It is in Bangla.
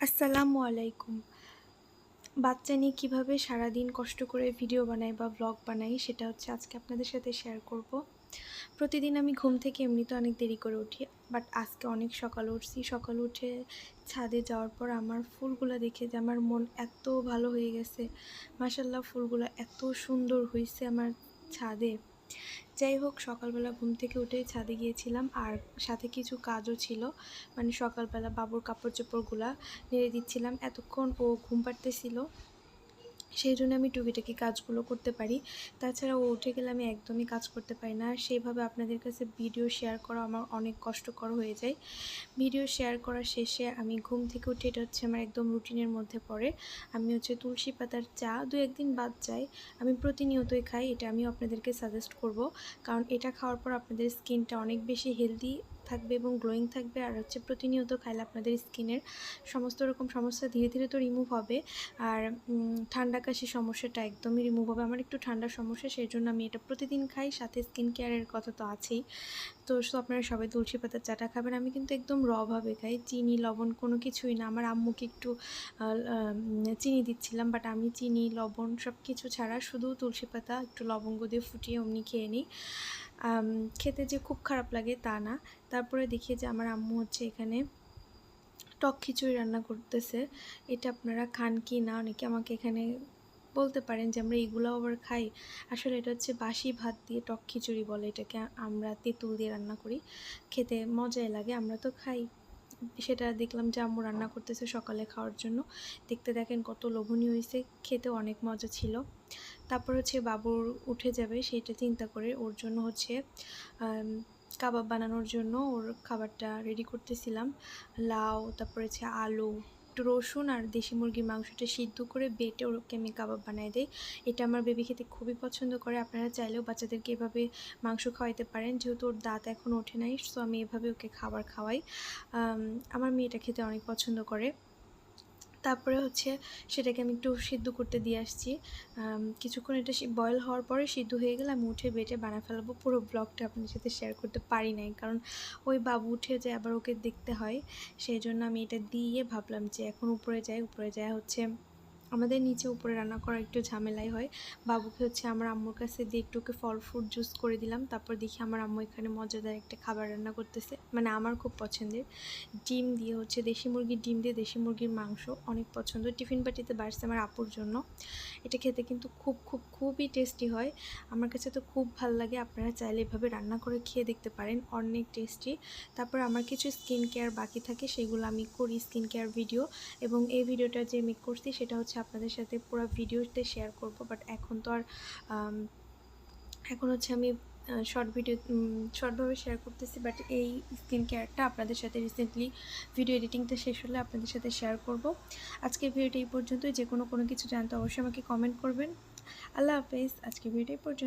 আসসালামু আলাইকুম। বাচ্চা নিয়ে কীভাবে সারাদিন কষ্ট করে ভিডিও বানাই বা ব্লগ বানাই সেটা হচ্ছে আজকে আপনাদের সাথে শেয়ার করব। প্রতিদিন আমি ঘুম থেকে এমনিতে অনেক দেরি করে উঠি বাট আজকে অনেক সকালে উঠছি। সকালে উঠে ছাদে যাওয়ার পর আমার ফুলগুলো দেখে যে আমার মন এত ভালো হয়ে গেছে। মাসাল্লাহ ফুলগুলো এত সুন্দর হয়েছে আমার ছাদে। যাই হোক, সকালবেলা ঘুম থেকে উঠে ছাদে গিয়েছিলাম আর সাথে কিছু কাজও ছিল। মানে সকালবেলা বাবুর কাপড় চোপড়গুলা নেড়ে দিচ্ছিলাম। এতক্ষণ ও ঘুম পাড়তেছিল। সেই জন্য আমি টুকিটাকি কাজগুলো করতে পারি। তাছাড়া ও উঠে গেলে আমি একদমই কাজ করতে পারি না। আর সেইভাবে আপনাদের কাছে ভিডিও শেয়ার করা আমার অনেক কষ্টকর হয়ে যায়। ভিডিও শেয়ার করার শেষে আমি ঘুম থেকে উঠে এটা হচ্ছে আমার একদম রুটিনের মধ্যে পড়ে। আমি হচ্ছে তুলসী পাতার চা দু একদিন বাদ যাই আমি প্রতিনিয়তই খাই, এটা আমি আপনাদেরকে সাজেস্ট করব। কারণ এটা খাওয়ার পর আপনাদের স্কিনটা অনেক বেশি হেলদি থাকবে এবং গ্লোয়িং থাকবে আর হচ্ছে প্রতিনিয়ত খাইলে আপনাদের স্কিনের সমস্ত রকম সমস্যা ধীরে ধীরে তো রিমুভ হবে। আর ঠান্ডা কাশি সমস্যাটা একদমই রিমুভ হবে। আমার একটু ঠান্ডার সমস্যা সেই জন্য আমি এটা প্রতিদিন খাই, সাথে স্কিন কেয়ারের কথা তো আছেই। তো শুধু আপনারা সবাই তুলসী পাতার চাটা খাবেন, আমি কিন্তু একদম রভাবে খাই। চিনি, লবণ কোনো কিছুই না। আমার আম্মুকে একটু চিনি দিচ্ছিলাম বাট আমি চিনি, লবণ সব কিছু ছাড়া শুধু তুলসী পাতা, একটু লবঙ্গ দিয়ে ফুটিয়ে অমনি খেয়ে নিই। খেতে যে খুব খারাপ লাগে তা না। তারপরে দেখি যে আমার আম্মু হচ্ছে এখানে টক খিচুড়ি রান্না করতেছে। এটা আপনারা খান কি না? অনেকে আমাকে এখানে বলতে পারেন যে আমরা এগুলো আবার খাই। আসলে এটা হচ্ছে বাসি ভাত দিয়ে টক খিচুড়ি বলে এটাকে আমরা তেঁতুল দিয়ে রান্না করি। খেতে মজাই লাগে, আমরা তো খাই। সেটা দেখলাম যে আম্মু রান্না করতেছে সকালে খাওয়ার জন্য। দেখতে দেখেন কত লোভনীয় হয়েছে খেতে অনেক মজা ছিল। তারপর হচ্ছে বাবুর উঠে যাবে সেইটা চিন্তা করে ওর জন্য হচ্ছে কাবাব বানানোর জন্য ওর খাবারটা রেডি করতেছিলাম। লাউ, তারপর হচ্ছে আলু একটু রসুন আর দেশি মুরগির মাংসটা সিদ্ধ করে বেটে ওকে আমি কাবাব বানিয়ে দিই। এটা আমার বেবি খেতে খুবই পছন্দ করে। আপনারা চাইলেও বাচ্চাদেরকে এভাবে মাংস খাওয়াইতে পারেন। যেহেতু ওর দাঁত এখন ওঠে নাই সো আমি এভাবে ওকে খাবার খাওয়াই। আমার মেয়েটা খেতে অনেক পছন্দ করে। তারপরে হচ্ছে সেটাকে আমি একটু সিদ্ধ করতে দিয়ে আসছি। কিছুক্ষণ এটা বয়েল হওয়ার পরে সিদ্ধ হয়ে গেলে আমি উঠে বেটে বানা ফেলাবো। পুরো ব্লগটা আপনার সাথে শেয়ার করতে পারি নাই, কারণ ওই বাবু উঠে যায় আবার ওকে দেখতে হয়, সেই জন্য আমি এটা দিয়ে ভাবলাম যে এখন উপরে যাই, উপরে যায় হচ্ছে আমাদের নিচে উপরে রান্না করা একটু ঝামেলাই হয়। বাবুকে হচ্ছে আমার আম্মুর কাছে দিয়ে একটু ওকে ফল ফ্রুট জুস করে দিলাম। তারপর দেখি আমার আম্মু এখানে মজাদার একটা খাবার রান্না করতেছে। মানে আমার খুব পছন্দের। ডিম দিয়ে হচ্ছে দেশি মুরগির ডিম দিয়ে দেশি মুরগির মাংস অনেক পছন্দ। টিফিন পার্টিতে বাড়ছে আমার আপুর জন্য। এটা খেতে কিন্তু খুব খুব, খুবই টেস্টি হয়। আমার কাছে তো খুব ভালো লাগে। আপনারা চাইলে এভাবে রান্না করে খেয়ে দেখতে পারেন। অনেক টেস্টি তারপর আমার কিছু স্কিন কেয়ার বাকি থাকে, সেগুলো আমি করি স্কিন কেয়ার ভিডিও এবং এই ভিডিওটা যে মেক করছি, সেটা হচ্ছে আপনাদের সাথে পুরো ভিডিওতে শেয়ার করব বাট এখন তো আর এখন হচ্ছে আমি শর্ট ভিডিও শর্টভাবে শেয়ার করতেছি বাট এই স্কিন কেয়ারটা আপনাদের সাথে রিসেন্টলি ভিডিও এডিটিংটা শেষ হলে আপনাদের সাথে শেয়ার করব। আজকে ভিডিওটা এই পর্যন্তই যে কোনো কোনো কিছু জানতে অবশ্যই আমাকে কমেন্ট করবেন। আল্লাহ হাফেজ আজকে ভিডিওটা এই পর্যন্ত